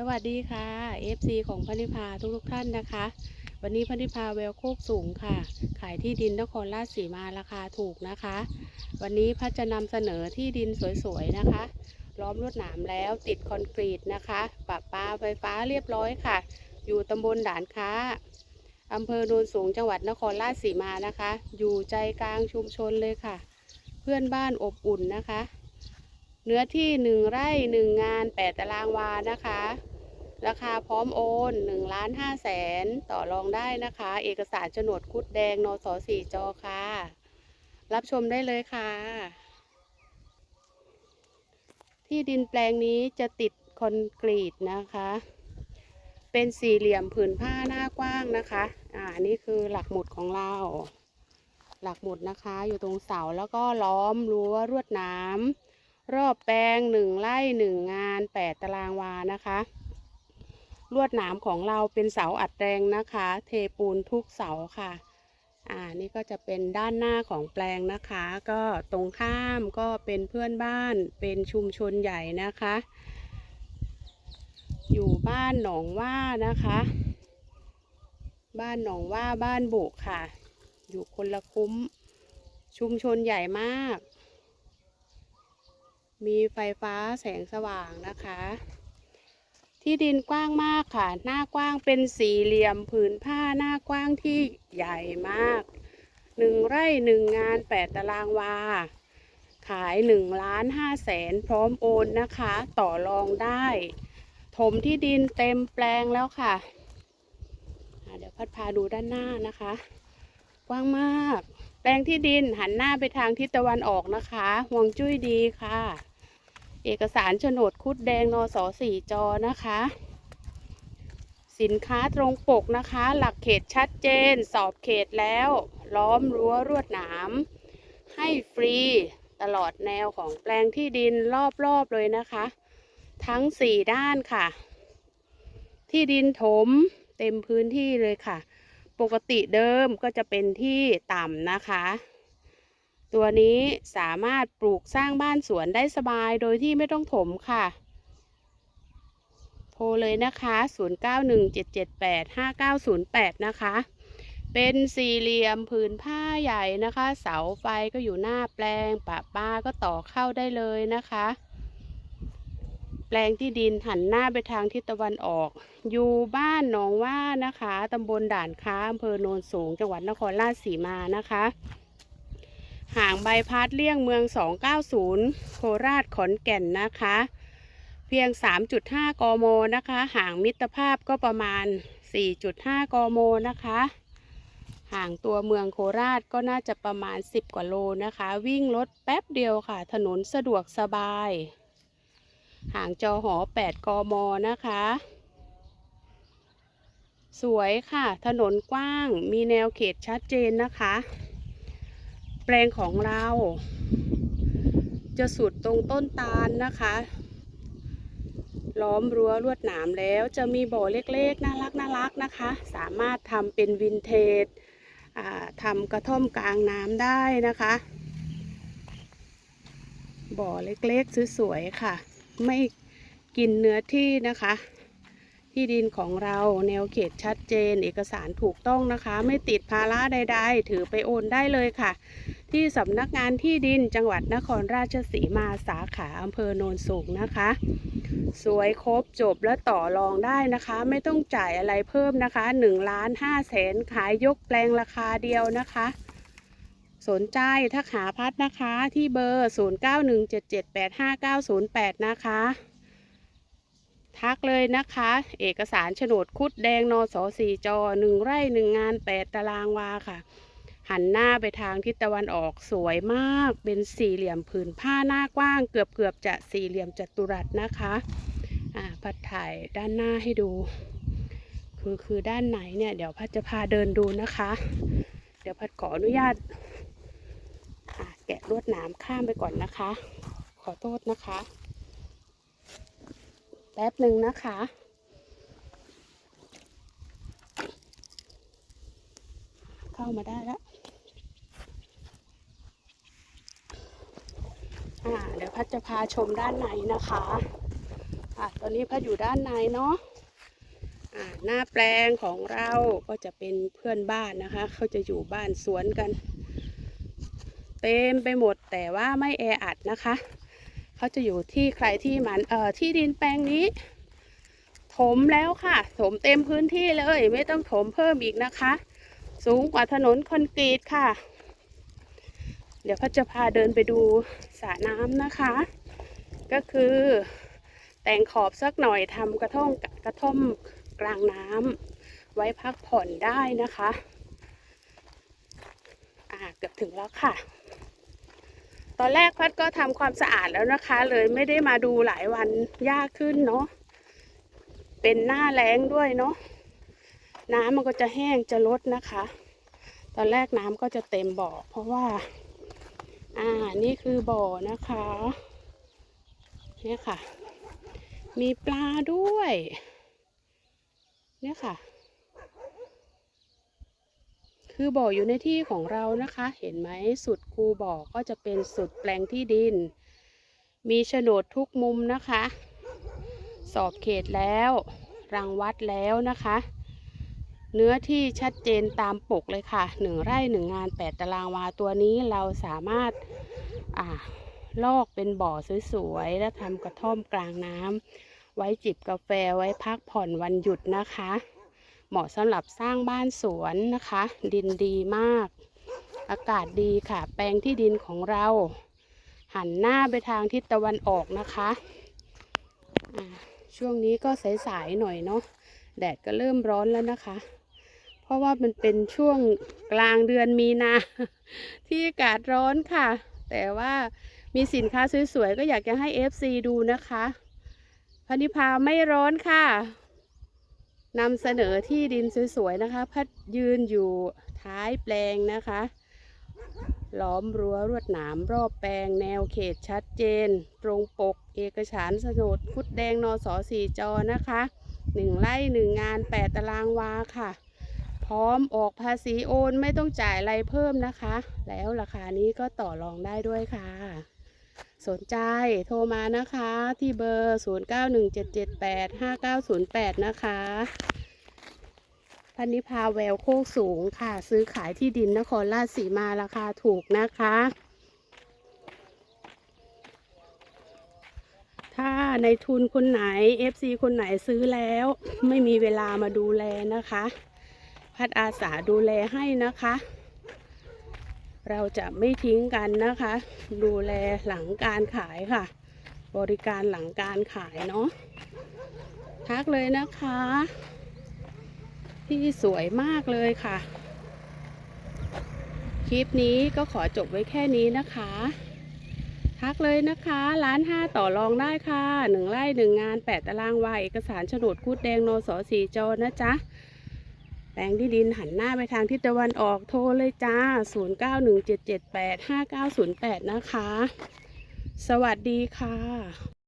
สวัสดีค่ะ FC ของพนิพาทุกทุกๆท่านนะคะ วันนี้พนิพาแววโคกสูงค่ะ ขายที่ดินนครราชสีมาราคาถูกนะคะ วันนี้พัดจะนำเสนอที่ดินสวยๆนะคะ ล้อมลวดหนามแล้วติดคอนกรีตนะคะปะปาไฟฟ้าเรียบร้อยค่ะ อยู่ตำบลด่านค้าอำเภอโนนสูงจังหวัดนครราชสีมานะคะ อยู่ใจกลางชุมชนเลยค่ะ เพื่อนบ้านอบอุ่นนะคะ เนื้อที่หนึ่งไร่หนึ่งงานแปดตารางวานะคะ ราคาพร้อมโอนหนึ่งล้านห้าแสนต่อรองได้นะคะ เอกสารโฉนดคุดแดงนสสี่จอค่ะ รับชมได้เลยค่ะ ที่ดินแปลงนี้จะติดคอนกรีตนะคะ เป็นสี่เหลี่ยมผืนผ้าหน้ากว้างนะคะ อ่านี่คือหลักหมุดของเรา หลักหมุดนะคะ อยู่ตรงเสาแล้วก็ล้อมรั้วรวดน้ำรอบแปลงหนึ่งไร่หนึ่งงานแปดตารางวานะคะ ลวดหนามของเราเป็นเสาอัดแรงนะคะ เทปูนทุกเสาค่ะ อ่า นี่ก็จะเป็นด้านหน้าของแปลงนะคะ ก็ตรงข้ามก็เป็นเพื่อนบ้าน เป็นชุมชนใหญ่นะคะ อยู่บ้านหนองว่านะคะ บ้านหนองว่าบ้านบุกค่ะ อยู่คนละคุ้ม ชุมชนใหญ่มาก มีไฟฟ้าแสงสว่างนะคะ ที่ดินกว้างมากค่ะ หน้ากว้างเป็นสี่เหลี่ยมผืนผ้าหน้ากว้างที่ใหญ่มากหนึ่งไร่หนึ่งงานแปดตารางวา ขายหนึ่งล้านห้าแสนพร้อมโอนนะคะ ต่อรองได้ ถมที่ดินเต็มแปลงแล้วค่ะ เดี๋ยวพัดพาดูด้านหน้านะคะ กว้างมาก แปลงที่ดินหันหน้าไปทางทิศตะวันออกนะคะห่วงจุ้ยดีค่ะ เอกสารโฉนดคุดแดงนสสี่จอนะคะ สินค้าตรงปกนะคะ หลักเขตชัดเจน สอบเขตแล้ว ล้อมรั้วรวดหนาม ให้ฟรีตลอดแนวของแปลงที่ดินรอบๆเลยนะคะ ทั้งสี่ด้านค่ะ ที่ดินถมเต็มพื้นที่เลยค่ะ ปกติเดิมก็จะเป็นที่ต่ำนะคะ ตัวนี้สามารถปลูกสร้างบ้านสวนได้สบายโดยที่ไม่ต้องถมค่ะ โทรเลยนะคะ 0917785908 นะคะ เป็นสี่เหลี่ยมผืนผ้าใหญ่นะคะ เสาไฟก็อยู่หน้าแปลงปะป้าก็ต่อเข้าได้เลยนะคะ แปลงที่ดินหันหน้าไปทางทิศตะวันออก อยู่บ้านหนองว่านะคะตำบลด่านค้าอำเภอโนนสูงจังหวัดนครราชสีมานะคะ ห่างใบพัดเลี่ยงเมือง 290 โคราชขอนแก่นนะคะ เพียง 3.5 กมนะคะ ห่างมิตรภาพก็ประมาณ 4.5 กมนะคะ ห่างตัวเมืองโคราชก็น่าจะประมาณ 10 กว่าโลนะคะ วิ่งรถแป๊บเดียวค่ะ ถนนสะดวกสบาย ห่างจอหอ 8 กมนะคะสวยค่ะ ถนนกว้าง มีแนวเขตชัดเจนนะคะ ปลงของเรา จะสุดตรงต้นตาลนะคะ ล้อมรั้วลวดหนามแล้วจะมีบ่อเล็กๆ น่ารักน่ารักนะคะ สามารถทำเป็นวินเทจทำกระท่อมกลางน้ำได้นะคะ บ่อเล็กๆ สวยๆค่ะ ไม่กินเนื้อที่นะคะ ที่ดินของเราแนวเขตชัดเจน เอกสารถูกต้องนะคะ ไม่ติดภาระใด ๆ ถือไปโอนได้เลยค่ะ ที่สำนักงานที่ดินจังหวัดนครราชสีมาสาขาอำเภอโนนสูงนะคะ สวยครบจบและต่อรองได้นะคะ ไม่ต้องจ่ายอะไรเพิ่มนะคะ1ล้าน5แสนขายยกแปลงราคาเดียวนะคะสนใจทักหาพัดนะคะที่เบอร์ 0917785908 นะคะ ทักเลยนะคะ เอกสารโฉนดคุดแดงนสสี่จอหนึ่งไร่หนึ่งงานแปดตารางวาค่ะ หันหน้าไปทางทิศตะวันออกสวยมาก เป็นสี่เหลี่ยมผืนผ้าหน้ากว้าง เกือบเกือบจะสี่เหลี่ยมจัตุรัสนะคะอ่าพัดถ่ายด้านหน้าให้ดู คือคือด้านไหนเนี่ย เดี๋ยวพัดจะพาเดินดูนะคะ เดี๋ยวพัดขออนุญาตอ่าแกะลวดหนามข้ามไปก่อนนะคะ ขอโทษนะคะ ป๊บหนึ่งนะคะ เข้ามาได้แล้วอ่าเดี๋ยวพัดจะพาชมด้านในนะคะค่ะตอนนี้พัดอยู่ด้านในเนาะอ่าหน้าแปลงของเราก็จะเป็นเพื่อนบ้านนะคะ เขาจะอยู่บ้านสวนกัน เต็มไปหมดแต่ว่าไม่แออัดนะคะ เขาจะอยู่ที่ใครที่มันเอ่อที่ดินแปลงนี้ ถมแล้วค่ะ ถมเต็มพื้นที่เลย ไม่ต้องถมเพิ่มอีกนะคะ สูงกว่าถนนคอนกรีตค่ะ เดี๋ยวพัดจะพาเดินไปดูสระน้ำนะคะ ก็คือแต่งขอบสักหน่อยทำกระท่อมกระท่อมกลางน้ำไว้พักผ่อนได้นะคะ อ่าเกือบถึงแล้วค่ะ ตอนแรกพัดก็ทำความสะอาดแล้วนะคะ เลยไม่ได้มาดูหลายวันยากขึ้นเนาะเป็นหน้าแล้งด้วยเนาะน้ำมันก็จะแห้งจะลดนะคะ ตอนแรกน้ำก็จะเต็มบ่อ เพราะว่า อ่านี่คือบ่อนะคะเนี่ยค่ะ มีปลาด้วย เนี่ยค่ะ คือบ่ออยู่ในที่ของเรานะคะ เห็นไหมสุดคูบ่อก็จะเป็นสุดแปลงที่ดิน มีโฉนดทุกมุมนะคะ สอบเขตแล้วรังวัดแล้วนะคะ เนื้อที่ชัดเจนตามปกเลยค่ะหนึ่งไร่หนึ่งงานแปดตารางวาตัวนี้เราสามารถอ่าลอกเป็นบ่อสวยๆ แล้วทำกระท่อมกลางน้ำไว้จิบกาแฟไว้พักผ่อนวันหยุดนะคะ เหมาะสำหรับสร้างบ้านสวนนะคะ ดินดีมาก อากาศดีค่ะ แปลงที่ดินของเรา หันหน้าไปทางทิศตะวันออกนะคะช่วงนี้ก็สายๆหน่อยเนาะแดดก็เริ่มร้อนแล้วนะคะ เพราะว่ามันเป็นช่วงกลางเดือนมีนา ที่อากาศร้อนค่ะ แต่ว่ามีสินค้าสวยๆ ก็อยากจะให้ FC ดูนะคะพนิพาไม่ร้อนค่ะ นำเสนอที่ดินสวยๆนะคะพัดยืนอยู่ท้ายแปลงนะคะล้อมรั้วรวดหนามรอบแปลงแนวเขตชัดเจน ตรงปก เอกสารโฉนดคุดแดงนอสอสี่จอนะคะหนึ่งไร่หนึ่งงานแปดตารางวาค่ะ พร้อมออกภาษีโอนไม่ต้องจ่ายอะไรเพิ่มนะคะ แล้วราคานี้ก็ต่อรองได้ด้วยค่ะ สนใจโทรมานะคะที่เบอร์ 0917785908 นะคะพันนิพาแววโคกสูงค่ะ ซื้อขายที่ดินนครราชสีมาราคาถูกนะคะ ถ้าในทุนคนไหน FC คนไหนซื้อแล้ว ไม่มีเวลามาดูแลนะคะ พัดอาสาดูแลให้นะคะ เราจะไม่ทิ้งกันนะคะ ดูแลหลังการขายค่ะ บริการหลังการขายเนาะทักเลยนะคะ ที่สวยมากเลยค่ะ คลิปนี้ก็ขอจบไว้แค่นี้นะคะ ทักเลยนะคะร้านห้าต่อรองได้ค่ะหนึ่งไร่หนึ่งงานแปดตารางวาเอกสารโฉนดคูดแดงนสสีจอนะจ๊ะ แปลงที่ดินหันหน้าไปทางทิศตะวันออกโทรเลยจ้า 0917785908 นะคะ สวัสดีค่ะ